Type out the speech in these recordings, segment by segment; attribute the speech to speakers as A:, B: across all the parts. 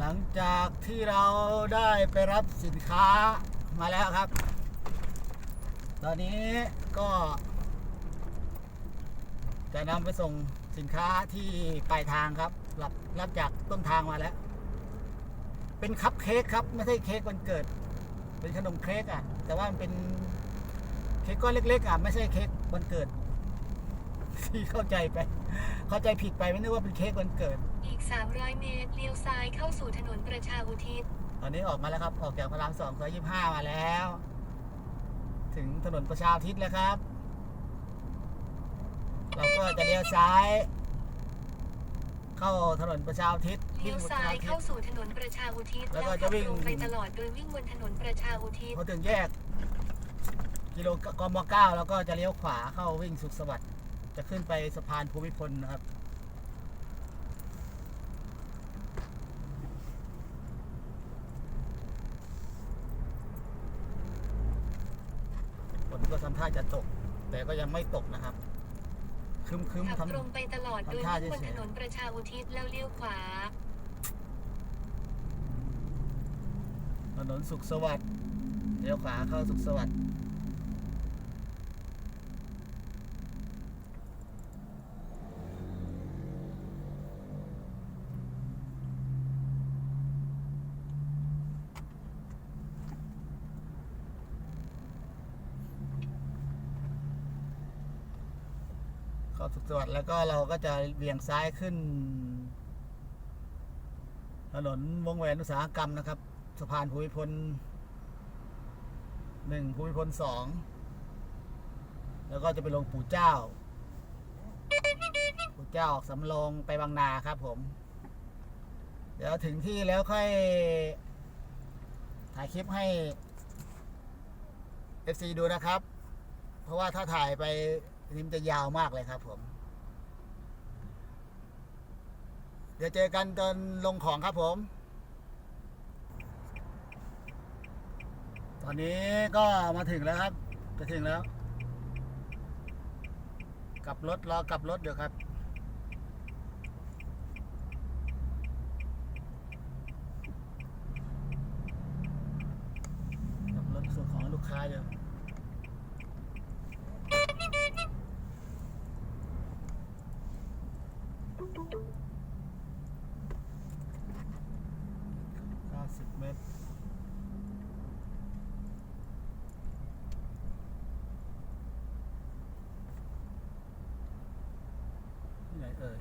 A: หลังจากที่เราได้ไปรับสินค้ามาแล้วครับ ตอนนี้ก็ จะนำไปส่งสินค้าที่ปลายทางครับ รับรับจากต้นทางมาแล้ว เป็นคัพเค้กครับ ไม่ใช่เค้กวันเกิด เป็นขนมเค้กอะ แต่ว่ามันเป็นเค้กก้อนเล็กๆอะ ไม่ใช่เค้กวันเกิด ที่เข้าใจไป เข้าใจผิดไปไม่นึกว่าเป็นเค้กวันเกิด
B: อีก 300 เมตร เลี้ยวซ้ายเข้าสู่ถนนประชาอุทิศ
A: ตอนนี้ออกมาแล้วครับ ออกจากพระรามสองซอยยี่ห้ามาแล้ว ถึงถนนประชาอุทิศแล้วครับ เราก็จะเลี้ยวซ้าย เข้าถนนประชาอุทิศ
B: เลี้ยว
A: ประ
B: ซ้า
A: ชายอุทิ
B: เข้า
A: ศ
B: สู่ถนนประชาอุทิศ
A: แล้วก็
B: ขั
A: จะวิ่ง
B: ตรงไปตลอดโดยวิ่งบนถนนประชาอุทิศ
A: พอถึงแยก กิโลกมเก้าแล้วก็จะเลี้ยวขวาเข้าวิ่งสุขสวัสดิ์ จะขึ้นไปสะพานภูมิพลนะครับ ฝนก็ทำท่าจะตก แต่ก็ยังไม่ตกนะครับ ครึมครึม
B: ขับ
A: ทำ
B: ตรงไปตลอดโดย
A: ทำท่า
B: วิ่งบน
A: เฉยๆ
B: ถนนประชาอุทิศแล้วเลี้ยวขวา
A: ถนนสุขสวัสดิ์เลี้ยวขวาเข้าสุขสวัสดิ์ เข้าสุขสวัสดิ์แล้วก็เราก็จะเบี่ยงซ้ายขึ้น ถนนวงแหวนอุตสาหกรรมนะครับสะพานภูมิพลหนึ่งภูมิพลสองแล้วก็จะไปลงปู่เจ้า ปู่เจ้าออกสำโรงไปบางนาครับผม เดี๋ยวถึงที่แล้วค่อย ถ่ายคลิปให้ FC ดูนะครับ เพราะว่าถ้าถ่ายไป นี่มันจะยาวมากเลยครับผม เดี๋ยวเจอกันตอนลงของครับผม ตอนนี้ก็มาถึงแล้วครับจะถึงแล้ว กลับรถรอกลับรถเดี๋ยวครับ กลับรถส่งของให้ลูกค้าอยู่เก้าสิบเมตร ที่ไหนเอ่ย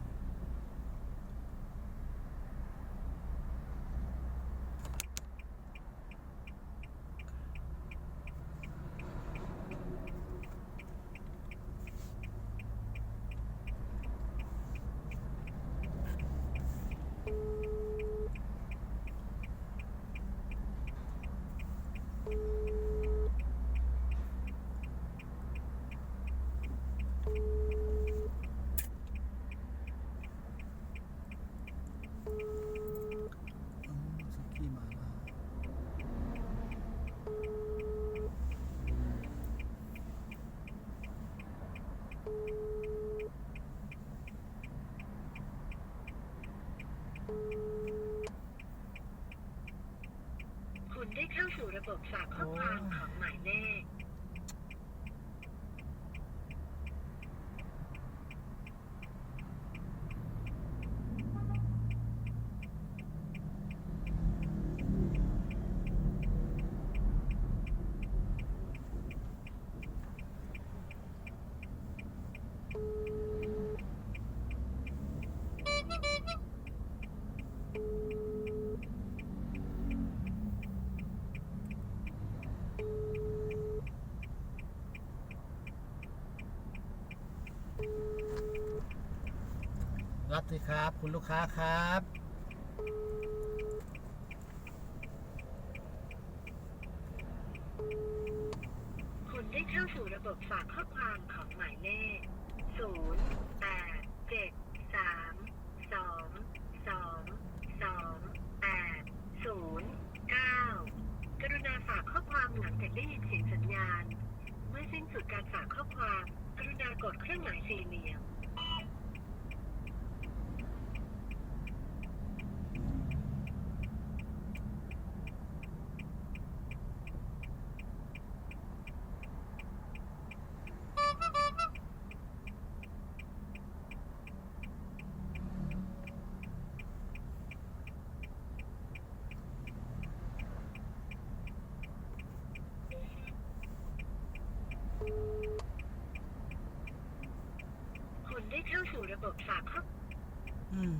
A: อืมสุกี้มาล่า嗯
C: คุณได้เข้าสู่ระบบฝากข้อความของหมายเลข
A: รับสิครับ คุณลูกค้าครับ
C: คุณได้เข้าสู่ระบบฝากข้อความของหมายเลข 0 8 7 3 2 2 2 8 0 9 กรุณาฝากข้อความหลังจากได้ยินเสียงสัญญาณ เมื่อสิ้นสุดการฝากข้อความ กรุณากดเครื่องหมายสี่เหลี่ยม
A: อ
C: ระบบฝากข้อ
A: อืม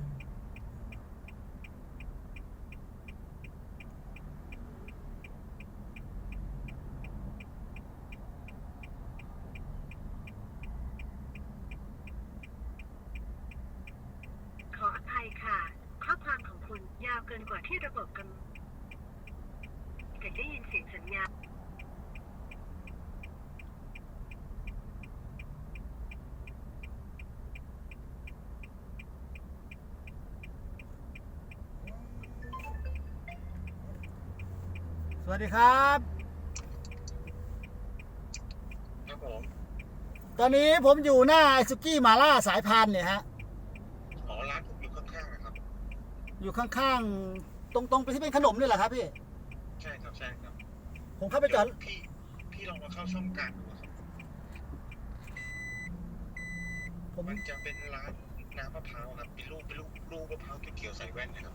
C: ขออภัยค่ะ ข้อความของคุณยาวเกินกว่าที่ระบบกำจะได้ยินเสียงสัญญาณ
A: สวัสดีครับ
D: ครับผม
A: ตอนนี้ผมอยู่หน้าไอซุกี้มาล่าสายพานเนี่ยฮะ
D: อ๋อร้านผมอยู่ข้างๆนะครับ
A: อยู่ข้างๆ ตรงตรงไปที่เป็นขนมนี่แหละครับพี่
D: ใช่ครับใช่ครับ
A: ผมเข้าไปจอด
D: พี่พี่ลองมาเข้าช่องกลางดูครับ
A: ผม
D: มันจะเป็นร้านน้ำมะพร้าวครับเป็นลูกเป็นลูกลูกมะพร้าวเขียวๆใส่แว่นนะครับ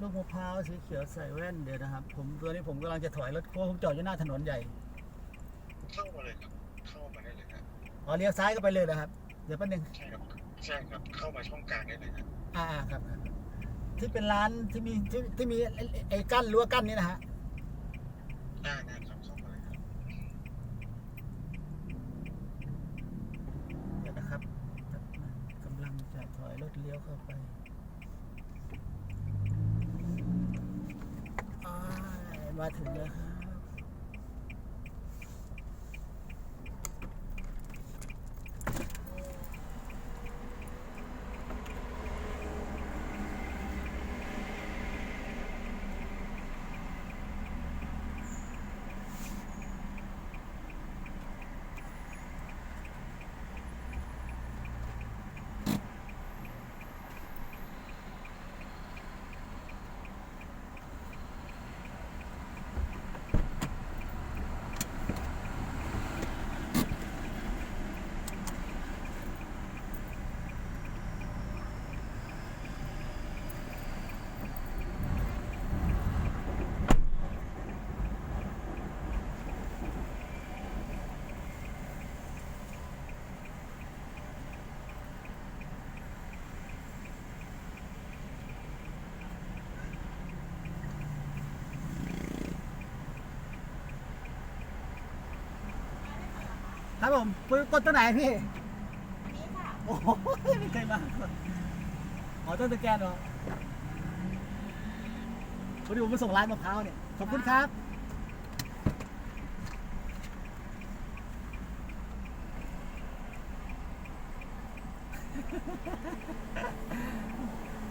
A: ลูกมะพร้าวสีเขียวใส่แว่นเดี๋ยวนะครับ ผมตัวนี้ผมกำลังจะถอยรถเพราะผมจอดอยู่หน้าถนนใหญ่
D: เข้ามาเลยครับ เข้ามาได้เลยครับ
A: อ๋อเลี้ยวซ้ายก็ไปเลยนะครับ เดี๋ยวแป๊บนึง
D: ใช่ครับใช่ครับ เข้ามาช่องกลางได้เลยครับ
A: อ่าอ่าครับครับ ที่เป็นร้านที่มีที่ที่มีไอ้ไอ้กั้นรั้วกั้นนี่นะฮะ
D: ได้ได้ครับเข้ามาเลยครับ
A: เดี๋ยวนะครับกำลังจะถอยรถเลี้ยวเข้าไปอ้าย มาถึงแล้ว ครับผมกดตัวไหนพี่
E: นี้ค่ะ
A: โอ้โหไม่เคยมาก่อนอ๋อต้องสแกนเหรอพอดีผมมาส่งร้านมะพร้าวเนี่ย ขอบคุณครับ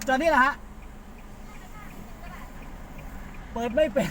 A: จอนี่แหละฮะ เปิดไม่เป็น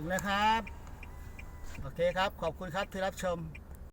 A: ถึงแล้วครับ โอเคครับ ขอบคุณครับที่รับชม